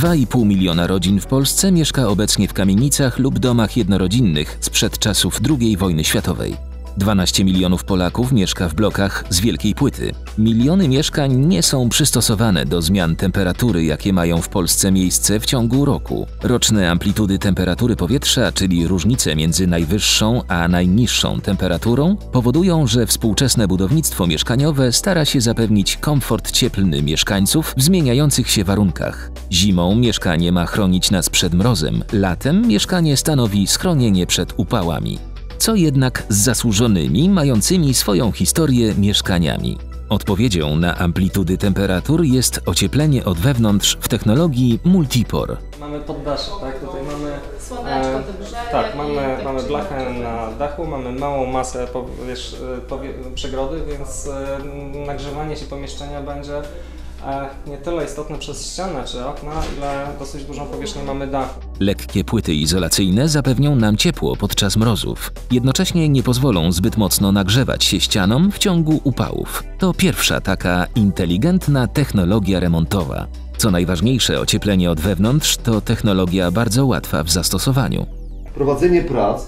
2,5 miliona rodzin w Polsce mieszka obecnie w kamienicach lub domach jednorodzinnych sprzed czasów II wojny światowej. 12 milionów Polaków mieszka w blokach z wielkiej płyty. Miliony mieszkań nie są przystosowane do zmian temperatury, jakie mają w Polsce miejsce w ciągu roku. Roczne amplitudy temperatury powietrza, czyli różnice między najwyższą a najniższą temperaturą, powodują, że współczesne budownictwo mieszkaniowe stara się zapewnić komfort cieplny mieszkańców w zmieniających się warunkach. Zimą mieszkanie ma chronić nas przed mrozem, latem mieszkanie stanowi schronienie przed upałami co jednak z zasłużonymi, mającymi swoją historię mieszkaniami. Odpowiedzią na amplitudy temperatur jest ocieplenie od wewnątrz w technologii Multipor. Mamy poddasze, tak? Tutaj mamy. Słoneczko e. Tak, mamy, mamy blachę na dachu, mamy małą masę powierz, e, powie, przegrody, więc e, nagrzewanie się pomieszczenia będzie nie tyle istotne przez ścianę czy okna, ile dosyć dużą powierzchnię mamy dachu. Lekkie płyty izolacyjne zapewnią nam ciepło podczas mrozów. Jednocześnie nie pozwolą zbyt mocno nagrzewać się ścianom w ciągu upałów. To pierwsza taka inteligentna technologia remontowa. Co najważniejsze, ocieplenie od wewnątrz to technologia bardzo łatwa w zastosowaniu. Prowadzenie prac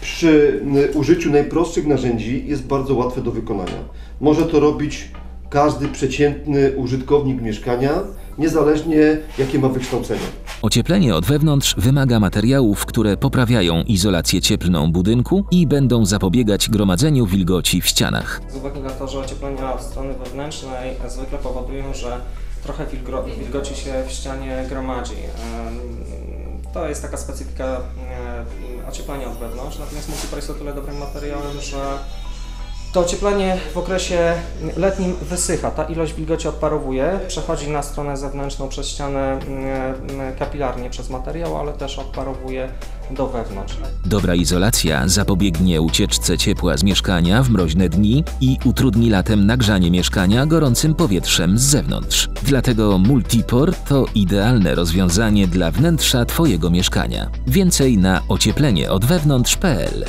przy użyciu najprostszych narzędzi jest bardzo łatwe do wykonania. Może to robić każdy przeciętny użytkownik mieszkania, niezależnie jakie ma wykształcenie. Ocieplenie od wewnątrz wymaga materiałów, które poprawiają izolację cieplną budynku i będą zapobiegać gromadzeniu wilgoci w ścianach. Z uwagi na to, że ocieplenia od strony wewnętrznej zwykle powodują, że trochę wilgro, wilgoci się w ścianie gromadzi. To jest taka specyfika ocieplenia od wewnątrz, natomiast multipor jest o tyle dobrym materiałem, że to ocieplenie w okresie letnim wysycha, ta ilość wilgoci odparowuje, przechodzi na stronę zewnętrzną przez ścianę em, kapilarnie przez materiał, ale też odparowuje do wewnątrz. Dobra izolacja zapobiegnie ucieczce ciepła z mieszkania w mroźne dni i utrudni latem nagrzanie mieszkania gorącym powietrzem z zewnątrz. Dlatego Multipor to idealne rozwiązanie dla wnętrza Twojego mieszkania. Więcej na ocieplenie od wewnątrz.pl